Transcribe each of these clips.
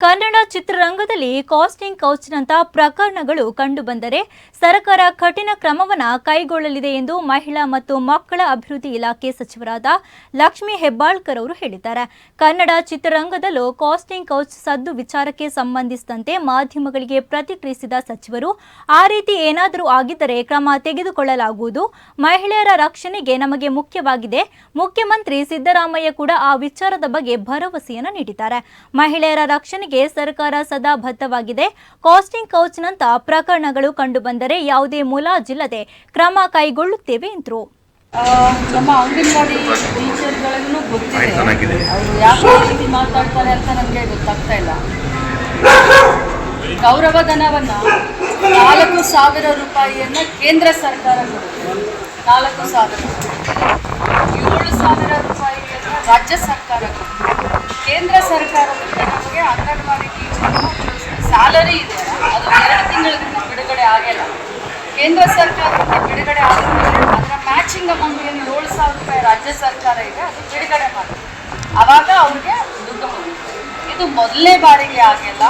ಕನ್ನಡ ಚಿತ್ರರಂಗದಲ್ಲಿ ಕಾಸ್ಟಿಂಗ್ ಕೌಚ್ನಂತಹ ಪ್ರಕರಣಗಳು ಕಂಡುಬಂದರೆ ಸರ್ಕಾರ ಕಠಿಣ ಕ್ರಮವನ್ನ ಕೈಗೊಳ್ಳಲಿದೆ ಎಂದು ಮಹಿಳಾ ಮತ್ತು ಮಕ್ಕಳ ಅಭಿವೃದ್ಧಿ ಇಲಾಖೆ ಸಚಿವರಾದ ಲಕ್ಷ್ಮೀ ಹೆಬ್ಬಾಳ್ಕರ್ ಅವರು ಹೇಳಿದ್ದಾರೆ. ಕನ್ನಡ ಚಿತ್ರರಂಗದಲ್ಲೂ ಕಾಸ್ಟಿಂಗ್ ಕೌಚ್ ಸದ್ದು ವಿಚಾರಕ್ಕೆ ಸಂಬಂಧಿಸಿದಂತೆ ಮಾಧ್ಯಮಗಳಿಗೆ ಪ್ರತಿಕ್ರಿಯಿಸಿದ ಸಚಿವರು, ಆ ರೀತಿ ಏನಾದರೂ ಆಗಿದ್ದರೆ ಕ್ರಮ ತೆಗೆದುಕೊಳ್ಳಲಾಗುವುದು. ಮಹಿಳೆಯರ ರಕ್ಷಣೆಗೆ ನಮಗೆ ಮುಖ್ಯವಾಗಿದೆ. ಮುಖ್ಯಮಂತ್ರಿ ಸಿದ್ದರಾಮಯ್ಯ ಕೂಡ ಆ ವಿಚಾರದ ಬಗ್ಗೆ ಭರವಸೆಯನ್ನು ನೀಡಿದ್ದಾರೆ. ಮಹಿಳೆಯರ ರಕ್ಷಣೆಗೆ ಸರ್ಕಾರ ಸದಾ ಬದ್ಧವಾಗಿದೆ. ಕಾಸ್ಟಿಂಗ್ ಕೌಚ್ನಂತ ಪ್ರಕರಣಗಳು ಕಂಡುಬಂದರೆ ಯಾವುದೇ ಮುಲಾಜಿಲ್ಲದೆ ಕ್ರಮ ಕೈಗೊಳ್ಳುತ್ತೇವೆ ಎಂದರು. ನಮ್ಮ ಅಂಗನವಾಡಿ ಟೀಚರ್ಗಳಿಗೂ ಗೊತ್ತಿದೆ. ಅವರು ಯಾಕೆ ರೀತಿ ಮಾತಾಡ್ತಾರೆ ಅಂತ ನಮಗೆ ಗೊತ್ತಾಗ್ತಾ ಇಲ್ಲ. ಗೌರವಧನವನ್ನ ನಾಲ್ಕು ಸಾವಿರ ರೂಪಾಯಿಯನ್ನ ಕೇಂದ್ರ ಸರ್ಕಾರ ಕೊಡುತ್ತೆ. ನಾಲ್ಕು ಸಾವಿರ. ಏಳು ಸಾವಿರ ರೂಪಾಯಿಯನ್ನ ರಾಜ್ಯ ಸರ್ಕಾರ ಕೊಡುತ್ತೆ. ಕೇಂದ್ರ ಸರ್ಕಾರದಿಂದ ನಮಗೆ ಅಂಗನವಾಡಿ ಸ್ಯಾಲರಿ ಇದೆ. ಅದು ಎರಡು ತಿಂಗಳಿಂದ ಬಿಡುಗಡೆ ಆಗಿಲ್ಲ. ಕೇಂದ್ರ ಸರ್ಕಾರದಿಂದ ಬಿಡುಗಡೆ ಆದಮೇಲೆ ಅದರ ಮ್ಯಾಚಿಂಗ್ ಅಮೌಂಟ್ ಏನು ಏಳು ಸಾವಿರ ರೂಪಾಯಿ ರಾಜ್ಯ ಸರ್ಕಾರ ಇದೆ, ಅದು ಬಿಡುಗಡೆ ಮಾಡಿದೆ. ಅವಾಗ ಅವ್ರಿಗೆ ದುಡ್ಡು ಹೋಗುತ್ತೆ ಇದು ಮೊದಲನೇ ಬಾರಿಗೆ ಆಗಿಲ್ಲ.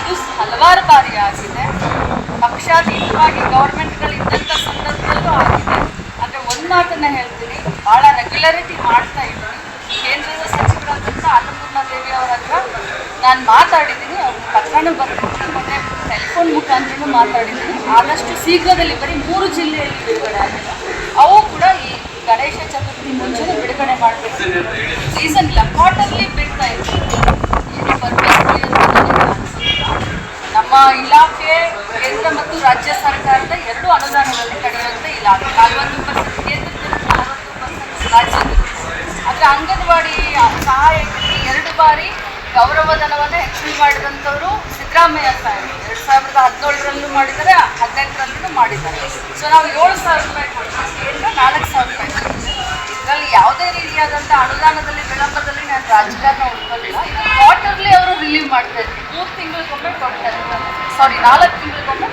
ಇದು ಹಲವಾರು ಬಾರಿ ಆಗಿದೆ. ಪಕ್ಷಾತೀತವಾಗಿ ಗೌರ್ಮೆಂಟ್ಗಳು ಇದ್ದಂಥ ಸಂದರ್ಭದಲ್ಲೂ ಆಗಿದೆ. ಆದರೆ ಒಂದು ಮಾತನ್ನ ಹೇಳ್ತೀನಿ. ಭಾಳ ರೆಗ್ಯುಲರಿಟಿ ಮಾಡ್ತಾ ಇದ್ದೀನಿ. ಕೇಂದ್ರದ ದೇವಿ ಅವ್ರ ಹತ್ರ. ನಾನು ಮಾತಾಡಿದ್ದೀನಿ, ಅವ್ರ ಪತ್ರನೂ ಬರ್ತೀನಿ ಮತ್ತೆ ಟೆಲಿಫೋನ್ ಮುಖಾಂತರನೂ ಮಾತಾಡಿದ್ದೀನಿ. ಆದಷ್ಟು ಶೀಘ್ರದಲ್ಲಿ ಬರೀ ಮೂರು ಜಿಲ್ಲೆಯಲ್ಲಿ ಬಿಡುಗಡೆ ಅವು ಕೂಡ ಈ ಗಣೇಶ ಚತುರ್ಥಿ ಮುಂಚೆ ಬಿಡುಗಡೆ ಮಾಡಬೇಕು. ಸೀಸನ್ ಇಲ್ಲ ಕ್ವಾರ್ಟರ್ಲಿ ಬಿಡ್ತಾ ಇದೆ ಏನು ಬರಬೇಕು ಅಂತ ನನಗೆ ಅನ್ಸಿಲ್ಲ. ನಮ್ಮ ಇಲಾಖೆ, ಕೇಂದ್ರ ಮತ್ತು ರಾಜ್ಯ ಸರ್ಕಾರದ ಎರಡು ಅನುದಾನಗಳಲ್ಲಿ ನಡೆಯುವಂಥ ಇಲಾಖೆ. ನಲವತ್ತು ಪರ್ಸೆಂಟ್ ಕೇಂದ್ರದಲ್ಲಿ ನಲವತ್ತು ಪರ್ಸೆಂಟ್ ರಾಜ್ಯದಲ್ಲಿ. ಆದರೆ ಅಂಗನವಾಡಿ ಬಾರಿ ಗೌರವಧನವನ್ನು ಹೆಚ್ಚಳ ಮಾಡಿದಂಥವ್ರು ಸಿದ್ದರಾಮಯ್ಯ ಸಾಹೇಬ್. ಎರಡು ಸಾವಿರದ ಹದಿನೇಳರಲ್ಲೂ ಮಾಡಿದ್ದಾರೆ ಹದಿನೆಂಟರಲ್ಲೂ ಮಾಡಿದ್ದಾರೆ. ಸೊ ನಾವು ಏಳು ಸಾವಿರ ರೂಪಾಯಿ ಕೊಡ್ತೀವಿ ನಾಲ್ಕು ಸಾವಿರ ರೂಪಾಯಿ ಕೊಡ್ತೀವಿ. ಇದರಲ್ಲಿ ಯಾವುದೇ ರೀತಿಯಾದಂಥ ಅನುದಾನದಲ್ಲಿ, ವಿಳಂಬದಲ್ಲಿ ನಾನು ರಾಜಕಾರಣ ಉಳ್ಕೊಳ್ಳಿಲ್ಲ ಇದು ಕ್ವಾರ್ಟರ್ಲಿ ಅವರು ರಿಲೀವ್ ಮಾಡ್ತಾ ಇದ್ವಿ ಮೂರು ತಿಂಗಳಿಗೊಮ್ಮೆ ಕೊಡ್ತಾರೆ. ಸಾರಿ ನಾಲ್ಕು ತಿಂಗಳಿಗೊಮ್ಮೆ